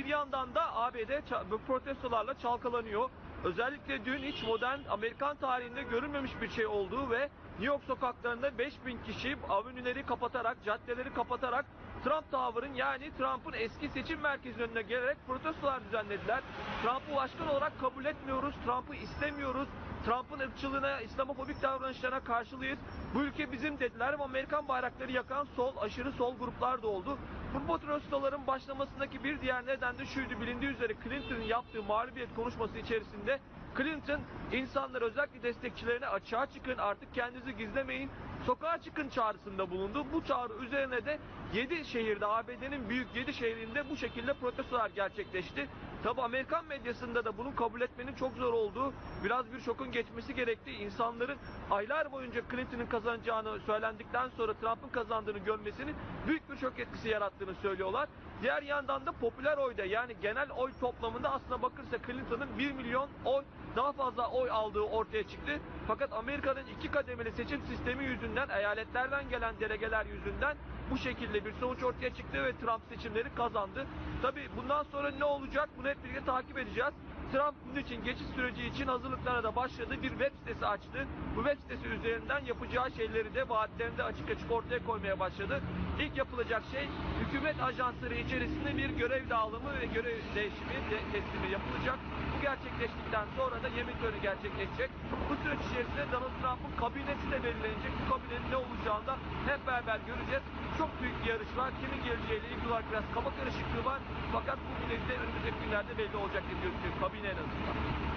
Bir yandan da ABD protestolarla çalkalanıyor. Özellikle dün hiç modern Amerikan tarihinde görülmemiş bir şey olduğu ve New York sokaklarında 5000 kişi avenileri kapatarak, caddeleri kapatarak Trump Tower'ın yani Trump'ın eski seçim merkezinin önüne gelerek protestolar düzenlediler. Trump'ı başkan olarak kabul etmiyoruz, Trump'ı istemiyoruz, Trump'ın ırkçılığına, İslamofobik davranışlarına karşılıyız. Bu ülke bizim dediler ama Amerikan bayrakları yakan sol, aşırı sol gruplar da oldu. Bu protestoların başlamasındaki bir diğer neden de şuydu bilindiği üzere Clinton'ın yaptığı mağlubiyet konuşması içerisinde Clinton insanlar özellikle destekçilerine açığa çıkın artık kendinizi gizlemeyin sokağa çıkın çağrısında bulundu. Bu çağrı üzerine de 7 şehirde ABD'nin büyük 7 şehrinde bu şekilde protestolar gerçekleşti. Tabi Amerikan medyasında da bunu kabul etmenin çok zor olduğu, biraz bir şokun geçmesi gerektiği, insanların aylar boyunca Clinton'ın kazanacağını söylendikten sonra Trump'ın kazandığını görmesinin büyük bir şok etkisi yarattığını söylüyorlar. Diğer yandan da popüler oyda yani genel oy toplamında aslına bakırsa Clinton'ın 1 milyon oy daha fazla oy aldığı ortaya çıktı. Fakat Amerika'nın iki kademeli seçim sistemi yüzünden, eyaletlerden gelen delegeler yüzünden bu şekilde bir sonuç ortaya çıktı ve Trump seçimleri kazandı. Tabi bundan sonra ne olacak bunu hep birlikte takip edeceğiz. Trump bunun için geçiş süreci için hazırlıklara da başladı. Bir web sitesi açtı. Bu web sitesi üzerinden yapacağı şeyleri de vaatlerini de açık açık ortaya koymaya başladı. İlk yapılacak şey hükümet ajansları içerisinde bir görev dağılımı ve görev değişimi de teslimi yapılacak. Bu gerçekleştikten sonra da yemin töreni gerçekleşecek. Bu süreç içerisinde Donald Trump'ın kabinesi de belirlenecek. Bu kabinenin ne olacağını da hep beraber göreceğiz. Çok büyük bir yarış var. Kimin geleceğiyle ilgili olarak biraz kafa karışıklığı var. Fakat bu bileti önümüzdeki günlerde belli olacak gibi gözüküyor. Kabine en azından.